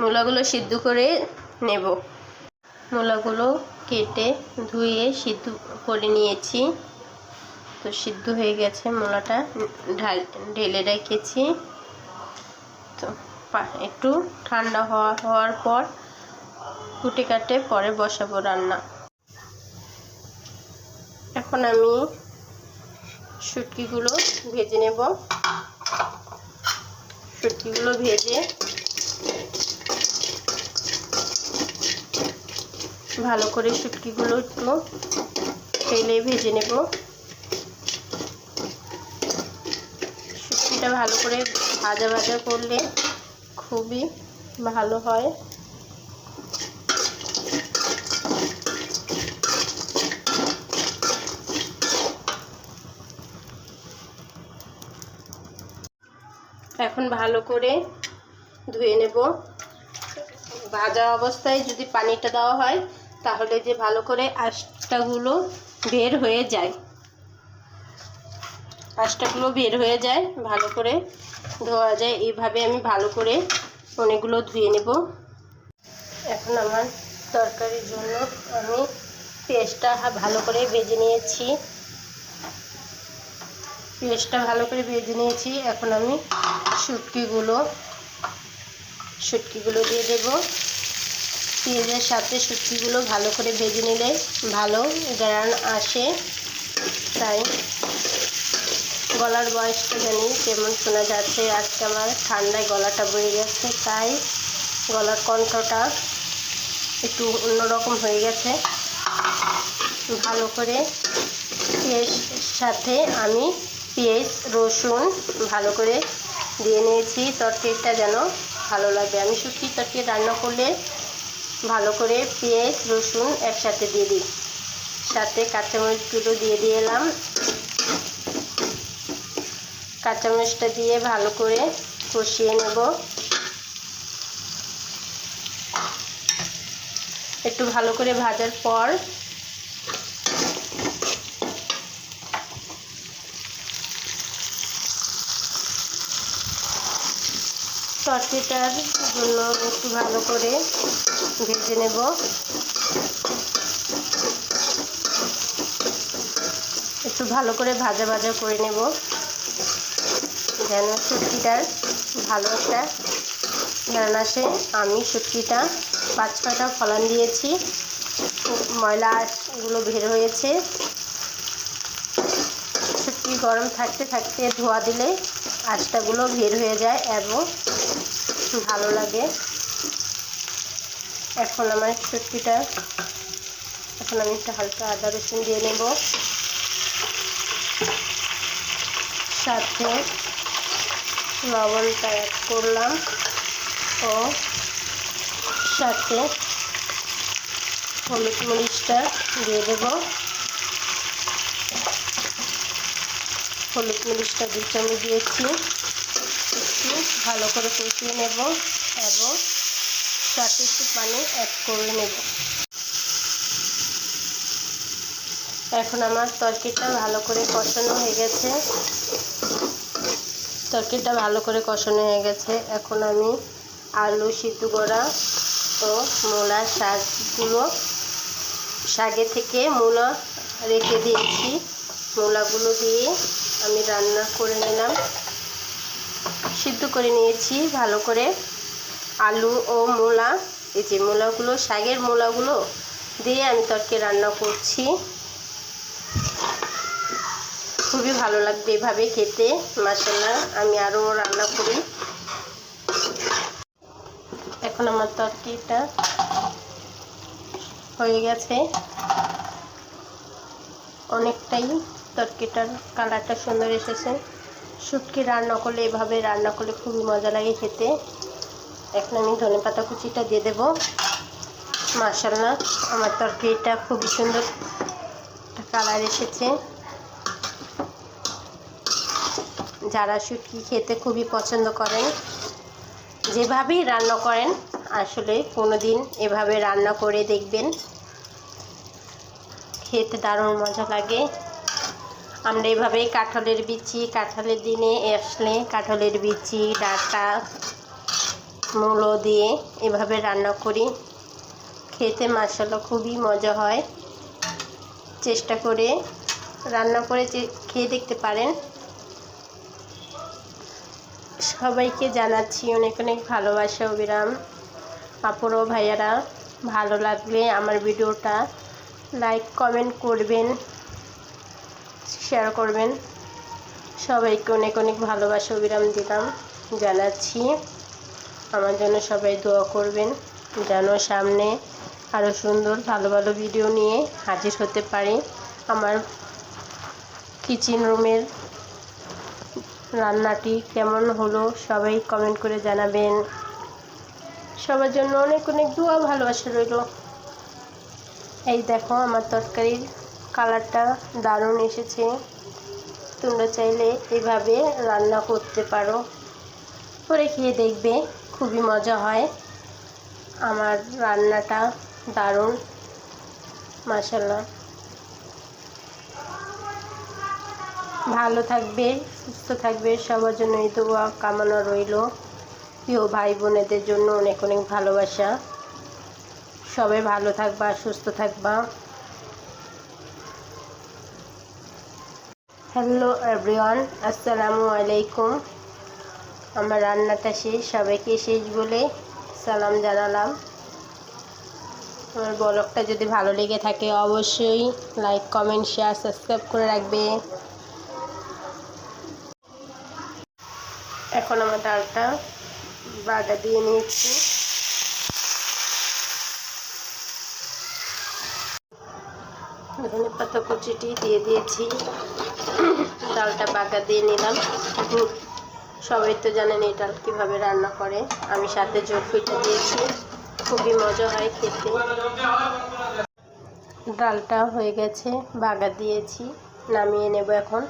মূলাগুলো সিদ্ধ করে নেব। মূলাগুলো কেটে ধুয়ে সিদ্ধ করে নিয়েছি। তো সিদ্ধ হয়ে গেছে মূলাটা, ঢাল, ঢেলে রেখেছি। তো একটু ঠান্ডা হওয়া, হওয়ার পর কুটে কাটে, পরে বসাবো রান্না। এখন আমি শুটকিগুলো ভেজে নেব। শুটকিগুলো ভেজে ভালো করে শুটকিগুলো একটু তেলে ভেজে নেব। শুটকিটা ভালো করে ভাজা ভাজা করলে খুবই ভালো হয়। এখন ভালো করে ধুয়ে নেব। ভাজা অবস্থায় যদি পানিটা দেওয়া হয় তাহলে যে ভালো করে আষ্টাগুলো বের হয়ে যায়। আষ্টাগুলো বের হয়ে যায়, ভালো করে ধোয়া যায়। এইভাবে আমি ভালো করে অনেকগুলো ধুয়ে নেব। এখন আমার তরকারির জন্য আমি পেঁয়াজটা ভালো করে ভেজে নিয়েছি। পেঁয়াজটা ভালো করে ভেজে নিয়েছি। এখন আমি শুটকিগুলো শুটকিগুলো দিয়ে দেব। পেঁয়াজের সাথে শুটকিগুলো ভালো করে ভেজে নিলে ভালো গ্রান আসে। তাই গলার বয়সটা জানি কেমন শোনা যাচ্ছে, আজকে আমার ঠান্ডায় গলাটা বয়ে গেছে, তাই গলার কণ্ঠটা একটু অন্যরকম হয়ে গেছে। ভালো করে পেঁয়াজ সাথে আমি পেঁয়াজ, রসুন ভালো করে দিয়ে নিয়েছি, তরকারিটা যেন ভালো লাগে আমি শুটকি তরকারি রান্না করলে ভালো করে পেঁয়াজ, রসুন একসাথে দিয়ে দিই। সাথে কাঁচামরিচগুলো দিয়ে দিয়ে এলাম। কাঁচামরিচটা দিয়ে ভালো করে কষিয়ে নেব। একটু ভালো করে ভাজার পর তরকারিটার জন্য একটু ভালো করে ভেজে নেব। একটু ভালো করে ভাজা ভাজা করে নেব। যেন শুটকিটার ভালো একটা ঘ্রাণ আসে। আমি শুটকিটা পাঁচ ছটা ফলান দিয়েছি। খুব ময়লাগুলো বের হয়েছে। শুটকি গরম থাকতে থাকতে ধোয়া দিলে আঁচটাগুলো বের হয়ে যায় এবং ভালো লাগে। এখন আমার শুটকিটা এখন আমি একটা হালকা আদা রসুন দিয়ে নেব। সাথে লবণটা অ্যাড করলাম ও সাথে হলুদ মরিচটা দিয়ে দেব। হলুদ মরিচটা দু চামচ দিয়েছি। একটু ভালো করে কষিয়ে নেব এবং সাথে একটু পানি অ্যাড করে নেব। এখন আমার তরকারিটা ভালো করে কষানো হয়ে গেছে। তরকারিটা ভালো করে কষানো হয়ে গেছে। এখন আমি আলু সিদ্ধ করা ও মূলা শাকগুলো শাকে থেকে মূলা রেখে দিয়েছি। মূলাগুলো দিয়ে আমি রান্না করে নিলাম। সিদ্ধ করে নিয়েছি ভালো করে। আলু ও মূলা, এই যে মূলাগুলো, শাকের মূলাগুলো দিয়ে আমি তরকারি রান্না করছি। খুবই ভালো লাগবে এভাবে খেতে মাসাল্লাহ আমি আরও রান্না করি। এখন আমার তরকারিটা হয়ে গেছে। অনেকটাই তরকারিটার কালারটা সুন্দর এসেছে। শুটকি রান্না করলে এভাবে রান্না করলে খুবই মজা লাগে খেতে। এখন আমি ধনে পাতা কুচিটা দিয়ে দেবো। মাসাল্লাহ আমার তরকারিটা খুবই সুন্দর কালার এসেছে। যারা শুটকি খেতে খুবই পছন্দ করেন, যেভাবেই রান্না করেন, আসলে কোনো দিন এভাবে রান্না করে দেখবেন। খেতে দারুণ মজা লাগে। আমরা এভাবেই কাঁঠালের বিচি, কাঁঠালের দিনে আসলে কাঁঠালের বিচি, ডাঁটা, মূলো দিয়ে এভাবে রান্না করি। খেতে মাসাল্লা খুবই মজা হয়। চেষ্টা করে রান্না করে খেয়ে দেখতে পারেন। সবাইকে জানাচ্ছি অনেক অনেক ভালোবাসা, অবিরাম। আপুরো ভাইয়ারা, ভালো লাগলে আমার ভিডিওটা লাইক, কমেন্ট করবেন। শেয়ার করবেন। সবাইকে অনেক অনেক ভালোবাসা, অবিরাম দিলাম, জানাচ্ছি। আমার জন্য সবাই দোয়া করবেন, যেন সামনে আরও সুন্দর, ভালো ভালো ভিডিও নিয়ে হাজির হতে পারি। আমার কিচেন রুমের রান্নাটি কেমন হলো সবাই কমেন্ট করে জানাবেন। সবার জন্য অনেক অনেক দোয়া, ভালোবাসা রইল। এই দেখো আমার তরকারির কালারটা দারুণ এসেছে। তোমরা চাইলে এভাবে রান্না করতে পারো। করে খেয়ে দেখবে, খুবই মজা হয়। আমার রান্নাটা দারুণ। মাসাল্লাহ ভালো থাকবে, সুস্থ থাকবে। সবার জন্য এই দোয়া কামনা রইল। প্রিয় ভাই বোনেদের জন্য অনেক অনেক ভালোবাসা। সবাই ভালো থাকবা, সুস্থ থাকবা। হ্যালো এভরিওয়ান আসসালামু আলাইকুম আমার রান্নাটা শেষ, সবাইকে শেষ বলে সালাম জানালাম। আমার ব্লগটা যদি ভালো লেগে থাকে, অবশ্যই লাইক কমেন্ট শেয়ার সাবস্ক্রাইব করে রাখবে। এখন আমার ডালটা বাগা দিয়ে নিয়েছি ধনে পাতা কুচিটি দিয়ে দিয়েছি। ডালটা বাগা দিয়ে নিলাম। সবাই তো জানেন এই ডাল কীভাবে রান্না করে। আমি সাথে পিঠা দিয়েছি। খুবই মজা হয় খেতে। ডালটা হয়ে গেছে, বাগা দিয়েছি। নামিয়ে নেব এখন।